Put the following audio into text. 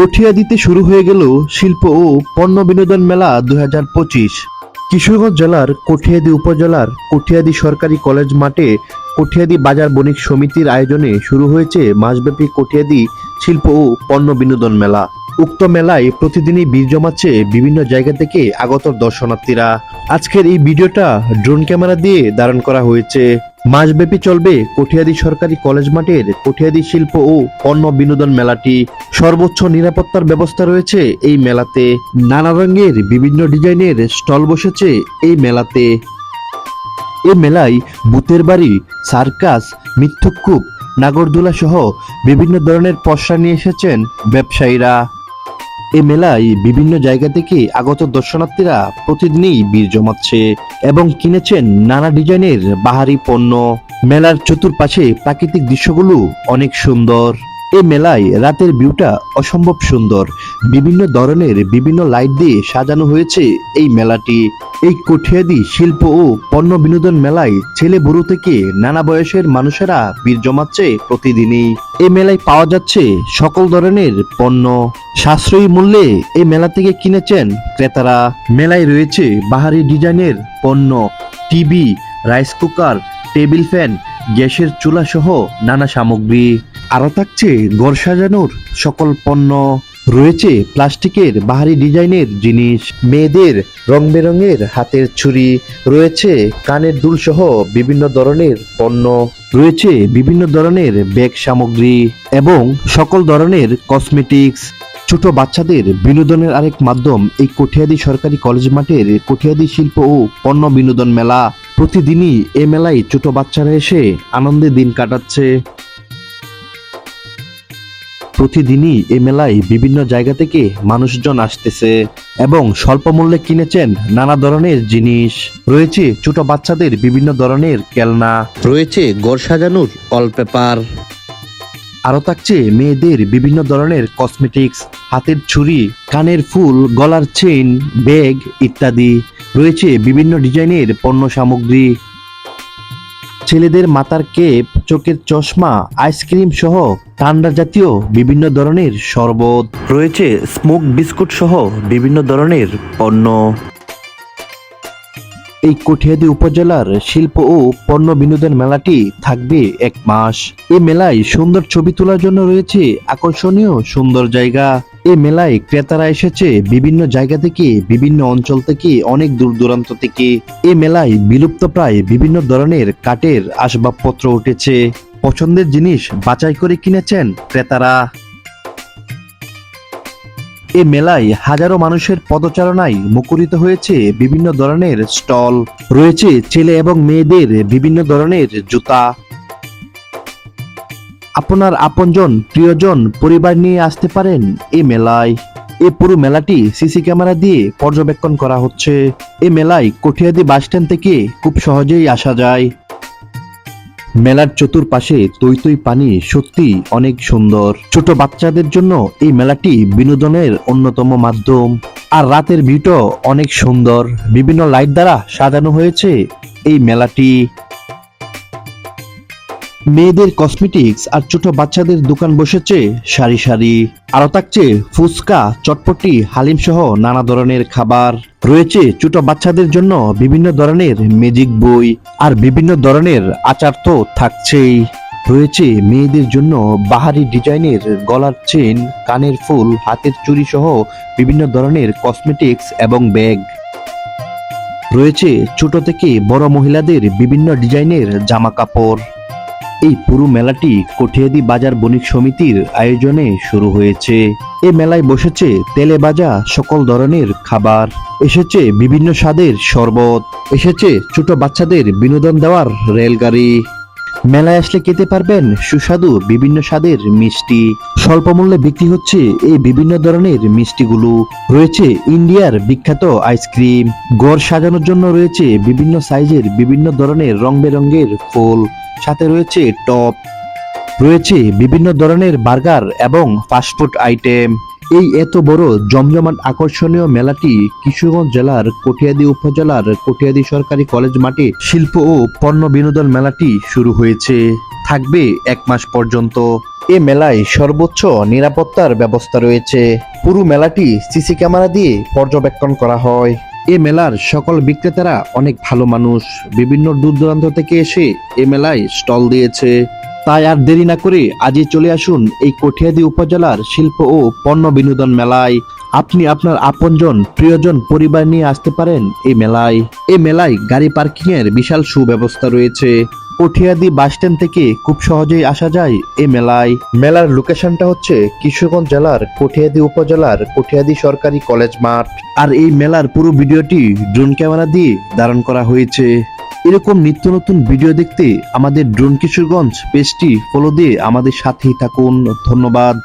কঠিয়াদিতে শুরু হয়ে গেল শিল্প ও পণ্য বিনোদন মেলা দু হাজার পঁচিশ। কিশোরগঞ্জ জেলার কঠিয়াদি উপজেলার কঠিয়াদি সরকারি কলেজ মাঠে কঠিয়াদি বাজার বণিক সমিতির আয়োজনে শুরু হয়েছে মাসব্যাপী কঠিয়াদি শিল্প ও পণ্য বিনোদন মেলা। উক্ত মেলায় প্রতিদিনই ভিড় জমাচ্ছে বিভিন্ন জায়গা থেকে আগত দর্শনার্থীরা। আজকের এই ভিডিওটা ড্রোন ক্যামেরা দিয়ে ধারণ করা হয়েছে। মাসব্যাপী চলবে কঠিয়াদি সরকারি কলেজ মাঠের কঠিয়াদি শিল্প ও পণ্য বিনোদন মেলাটি। সর্বোচ্চ নিরাপত্তার ব্যবস্থা রয়েছে এই মেলাতে। নানা রঙের বিভিন্ন ডিজাইনের স্টল বসেছে এই মেলাতে। এই মেলায় ভূতের বাড়ি, সার্কাস মিথ্যুকূপ নাগরদোলা সহ বিভিন্ন ধরনের পসরা নিয়ে এসেছেন ব্যবসায়ীরা। এ মেলায় বিভিন্ন জায়গা থেকে আগত দর্শনার্থীরা প্রতিদিনই বীর জমাচ্ছে এবং কিনেছেন নানা ডিজাইনের বাহারি পণ্য। মেলার চতুর্পাশে প্রাকৃতিক দৃশ্যগুলো অনেক সুন্দর। এ মেলায় রাতের ভিউটা অসম্ভব সুন্দর। বিভিন্ন ধরনের বিভিন্ন লাইট দিয়ে সাজানো হয়েছে এই মেলাটি। এই কঠিয়াদি শিল্প ও পণ্য বিনোদন মেলায় ছেলে বুড়ো থেকে নানা বয়সের মানুষেরা বীর জমাচ্ছে প্রতিদিনই। এ মেলায় পাওয়া যাচ্ছে সকল ধরনের পণ্য। সাশ্রয়ী মূল্যে এই মেলা থেকে কিনেছেন ক্রেতারা। মেলায় রয়েছে বাহারি ডিজাইনের পণ্য, TV, rice cooker, table fan, গ্যাসের চুলা সহ নানা সামগ্রী। আরও থাকছে ঘর সাজানোর সকল পণ্য। রয়েছে প্লাস্টিকের বাহারি ডিজাইনের জিনিস, মেয়েদের রং বেরঙের হাতের ছুরি, রয়েছে কানের দুল সহ বিভিন্ন ধরনের পণ্য, রয়েছে বিভিন্ন ধরনের ব্যাগ সামগ্রী এবং সকল ধরনের কসমেটিক্স ছোট বাচ্চাদের বিনোদনের আরেক মাধ্যম এই কঠিয়াদি সরকারি কলেজ মাঠের কঠিয়াদি শিল্প ও পণ্য বিনোদন মেলা। প্রতিদিনই এ মেলায় ছোট বাচ্চারা এসে আনন্দে দিন কাটাচ্ছে। প্রতিদিনই এ মেলায় বিভিন্ন জায়গা থেকে মানুষজন আসতেছে এবং স্বল্প মূল্যে কিনেছেন নানা ধরনের জিনিস। রয়েছে ছোট বাচ্চাদের বিভিন্ন ধরনের খেলনা, রয়েছে গড় সাজানোর অলপেপার আরও থাকছে মেয়েদের বিভিন্ন ধরনের কসমেটিক্স হাতের ছুরি, কানের ফুল, গলার চেইন ব্যাগ ইত্যাদি। রয়েছে বিভিন্ন ডিজাইনের পণ্য সামগ্রী। ছেলেদের মাথার কেপ, চোখের চশমা, আইসক্রিম সহ ঠান্ডা জাতীয় বিভিন্ন ধরনের শরবত, রয়েছে স্মোক বিস্কুট সহ বিভিন্ন ধরনের পণ্য। এই কঠিয়াদি উপজেলার শিল্প ও পণ্য বিনোদন মেলাটি থাকবে এক মাস। এই মেলায় সুন্দর ছবি তোলার জন্য রয়েছে আকর্ষণীয় সুন্দর জায়গা। এই মেলায় ক্রেতারা এসেছে বিভিন্ন জায়গা থেকে, বিভিন্ন অঞ্চল থেকে, অনেক দূর দূরান্ত থেকে। এই মেলায় বিলুপ্ত প্রায় বিভিন্ন ধরনের কাঠের আসবাবপত্র উঠেছে। পছন্দের জিনিস বাছাই করে কিনেছেন ক্রেতারা। এ মেলায় হাজারো মানুষের পদচারণায় মুখরিত হয়েছে বিভিন্ন ধরনের স্টল, রয়েছে ছেলে এবং মেয়েদের বিভিন্ন ধরনের জুতা। আপনার আপনজন, প্রিয়জন, পরিবার নিয়ে আসতে পারেন এই মেলায়। এই পুরো মেলাটি সিসি ক্যামেরা দিয়ে পর্যবেক্ষণ করা হচ্ছে। এই মেলায় কঠিয়াদি বাসস্ট্যান্ড থেকে খুব সহজেই আসা যায়। মেলার চতুর্পাশে তৈ তৈ পানি সত্যি অনেক সুন্দর। ছোট বাচ্চাদের জন্য এই মেলাটি বিনোদনের অন্যতম মাধ্যম। আর রাতের ভিউটাও অনেক সুন্দর। বিভিন্ন লাইট দ্বারা সাজানো হয়েছে এই মেলাটি। মেয়েদের কসমেটিক্স আর ছোট বাচ্চাদের দোকান বসেছে সারি সারি। আরও থাকছে ফুচকা, চটপটি হালিম সহ নানা ধরনের খাবার। রয়েছে ছোট বাচ্চাদের জন্য বিভিন্ন ধরনের ম্যাজিক বই আর বিভিন্ন ধরনের আচার তো থাকছেই। রয়েছে মেয়েদের জন্য বাহারি ডিজাইনের গলার চেন, কানের ফুল, হাতের চুড়ি সহ বিভিন্ন ধরনের কসমেটিক্স এবং ব্যাগ। রয়েছে ছোট থেকে বড় মহিলাদের বিভিন্ন ডিজাইনের জামা কাপড় এই পুরো মেলাটি কঠিয়াদি বাজার বণিক সমিতির আয়োজনে শুরু হয়েছে। এ মেলায় বসেছে তেলে বাজা সকল ধরনের খাবার, এসেছে বিভিন্ন স্বাদের শরবত, এসেছে ছোট বাচ্চাদের বিনোদন দেওয়ার রেলগাড়ি। মেলায় আসলে খেতে পারবেন সুস্বাদু বিভিন্ন স্বাদের মিষ্টি। স্বল্প মূল্যে বিক্রি হচ্ছে এই বিভিন্ন ধরনের মিষ্টিগুলো। রয়েছে ইন্ডিয়ার বিখ্যাত আইসক্রিম। গড় সাজানোর জন্য রয়েছে বিভিন্ন সাইজের বিভিন্ন ধরনের রং বেরঙের ফুল। সাথে রয়েছে টপ। রয়েছে বিভিন্ন ধরনের বার্গার এবং ফাস্টফুড আইটেম। এই এত বড় জমজমাট আকর্ষণীয় মেলাটি কিশোরগঞ্জ জেলার কটিয়াদি উপজেলার কটিয়াদি সরকারি কলেজ মাঠে শিল্প ও পণ্য বিনোদন মেলাটি শুরু হয়েছে। থাকবে এক মাস পর্যন্ত। এ মেলায় সর্বোচ্চ নিরাপত্তার ব্যবস্থা রয়েছে। পুরো মেলাটি সিসি ক্যামেরা দিয়ে পর্যবেক্ষণ করা হয়। এ মেলার সকল বিক্রেতারা অনেক ভালো মানুষ। বিভিন্ন দূর দূরান্ত থেকে এসে এ মেলায় স্টল দিয়েছে। তাই আর দেরি না করে আজই চলে আসুন এই কঠিয়াদি উপজেলার শিল্প ও পণ্য বিনোদন মেলায়। আপনি আপনার আপনজন, প্রিয়জন, পরিবার নিয়ে আসতে পারেন এই মেলায়। এই মেলায় গাড়ি পার্কিং এর বিশাল সুব্যবস্থা রয়েছে। কঠিয়াদি বাস স্ট্যান্ড থেকে খুব সহজেই আসা যায় এই মেলায়। মেলার লোকেশনটা হচ্ছে কিশোরগঞ্জ জেলার কঠিয়াদি উপজেলার কঠিয়াদি সরকারি কলেজ মাঠ। আর এই মেলার পুরো ভিডিওটি ড্রোন ক্যামেরা দিয়ে ধারণ করা হয়েছে। এরকম নিত্য নতুন ভিডিও দেখতে আমাদের ড্রোন কিশোরগঞ্জ পেজটি ফলো দিয়ে আমাদের সাথেই থাকুন। ধন্যবাদ।